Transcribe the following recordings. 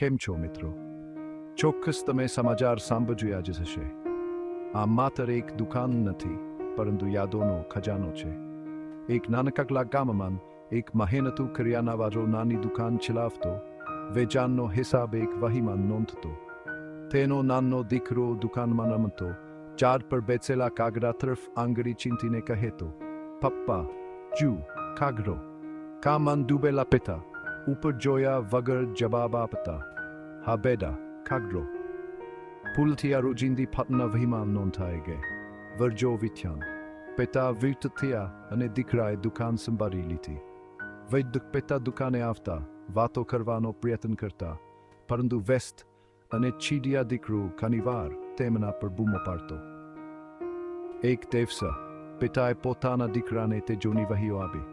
કેમ છો મિત્રો? ચોક્કસ તમે સમાચાર સાંભળ્યા જ હશે. આ માત્ર એક દુકાન નથી, પરંતુ યાદોનો ખજાનો છે. એક નાનકકલા ગામમાં એક મહેનતુ કરિયાનાવાળો નાની દુકાન ચલાવતો, વેચાણનો હિસાબ એક વહીમાં નોંધતો. તેનો નાનો દીકરો દુકાનમાં રમતો, ચાર પર બેસેલા કાગડા તરફ આંગળી ચીંતીને કહેતો, પપ્પા જુ કાગડો. કામમાં ડૂબેલા પિતા ઉપર જોયા વગર જવાબ આપતા હા બેડા કાગડો પુલથી આ રોજિંદી ફાતના વહીમાં નોંધાઈ ગઈ વર્જો વિથ્યાન પિતા વીટ થયા અને દીકરાએ દુકાન સંભાળી લીધી વૈદ્ય પિતા દુકાને આવતા વાતો કરવાનો પ્રયત્ન કરતા પરંતુ વેસ્ટ અને ચીડિયા દીકરો ઘણીવાર તેમના પર બૂમો પાડતો એક દેવસા પિતાએ પોતાના દીકરાને તે જૂની વહીઓ આપી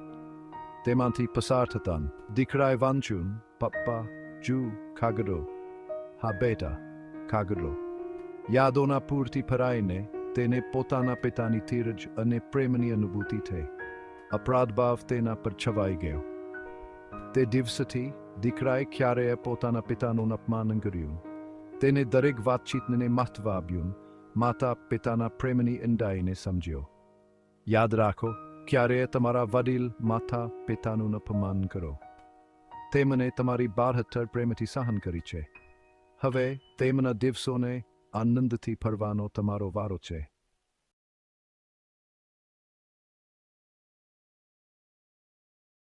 તેમાંથી પસાર થતાં દીકરાએ વાંચ્યું પપ્પા જુ કાગડો હા બેટા કાગડો યાદોના પૂરથી ભરાઈને તેને પોતાના પિતાની ધીરજ અને પ્રેમની અનુભૂતિ થઈ અપરાધ ભાવ તેના પર છવાઈ ગયો તે દિવસથી દીકરાએ ક્યારેય પોતાના પિતાનું અપમાન કર્યું તેને દરેક વાતચીતને મહત્વ આપ્યું માતા પિતાના પ્રેમની ઊંડાઈને સમજ્યો યાદ રાખો ક્યારેય તમારા વડીલ માતા પિતાનું અપમાન કરો તેમને તમારી બારહત્તર પ્રેમથી સહન કરી છે હવે તેમના દિવસોને આનંદથી ફરવાનો તમારો વારો છે